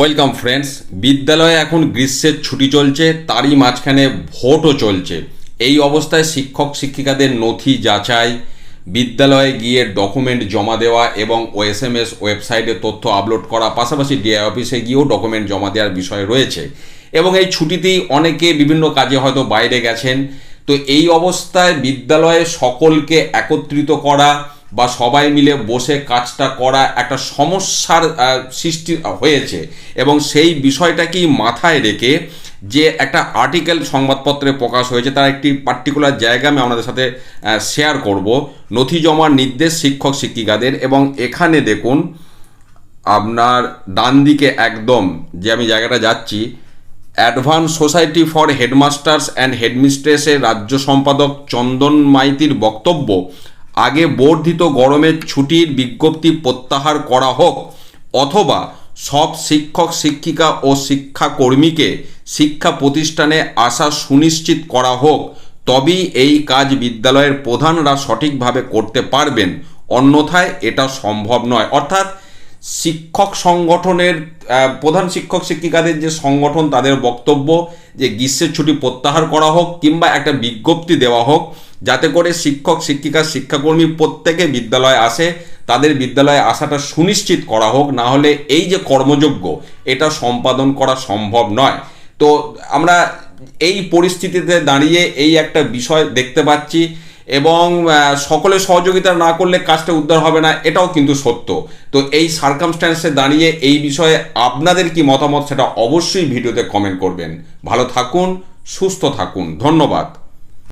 Welcome friends বিদ্যালয়ে এখন গ্রীষ্মের ছুটি চলছে, তারই মাঝখানে ভোটও চলছে। এই অবস্থায় শিক্ষক শিক্ষিকাদের নথি যাচাই, বিদ্যালয়ে গিয়ে ডকুমেন্ট জমা দেওয়া এবং ওএসএমএস ওয়েবসাইটে তথ্য আপলোড করা, পাশাপাশি ডিআই অফিসে গিয়েও ডকুমেন্ট জমা দেওয়ার বিষয় রয়েছে। এবং এই ছুটিতেই অনেকে বিভিন্ন কাজে হয়তো বাইরে গেছেন। তো এই অবস্থায় বিদ্যালয়ে সকলকে একত্রিত করা বা সবাই মিলে বসে কাজটা করা একটা সমস্যার সৃষ্টি হয়েছে এবং সেই বিষয়টাকেই মাথায় রেখে যে একটা আর্টিকেল সংবাদপত্রে প্রকাশ হয়েছে, তার একটি পার্টিকুলার জায়গা আমি আপনাদের সাথে শেয়ার করব। নথি জমার নির্দেশ শিক্ষক শিক্ষিকাদের এবং এখানে দেখুন, আপনার ডান দিকে একদম যে আমি জায়গাটা যাচ্ছি advance society for headmasters and হেডমিস্ট্রেসের রাজ্য সম্পাদক চন্দন মাইতির বক্তব্য আগে বর্ধিত গরমের ছুটির বিজ্ঞপ্তি প্রত্যাহার করা হোক অথবা সব শিক্ষক, শিক্ষিকা ও শিক্ষাকর্মীকে শিক্ষা প্রতিষ্ঠানে আসা সুনিশ্চিত করা হোক, তবেই এই কাজ বিদ্যালয়ের প্রধানরা সঠিকভাবে করতে পারবেন। অন্যথায় এটা সম্ভব নয়। অর্থাৎ শিক্ষক সংগঠনের প্রধান শিক্ষক শিক্ষিকাদের যে সংগঠন, তাদের বক্তব্য, যে গ্রীষ্মের ছুটি প্রত্যাহার করা হোক কিংবা একটা বিজ্ঞপ্তি দেওয়া হোক, যাতে করে শিক্ষক, শিক্ষিকা, শিক্ষাকর্মী প্রত্যেকে বিদ্যালয়ে আসে, তাদের বিদ্যালয়ে আসাটা সুনিশ্চিত করা হোক, না হলে এই যে কর্মযোগ্য এটা সম্পাদন করা সম্ভব নয়। তো আমরা এই পরিস্থিতিতে দাঁড়িয়ে এই একটা বিষয় দেখতে পাচ্ছি এবং সকলে সহযোগিতা না করলে কাজটা উদ্ধার হবে না, এটাও কিন্তু সত্য। তো এই সার্কামস্ট্যান্সে দাঁড়িয়ে এই বিষয়ে আপনাদের কি মতামত সেটা অবশ্যই ভিডিওতে কমেন্ট করবেন। ভালো থাকুন, সুস্থ থাকুন। ধন্যবাদ।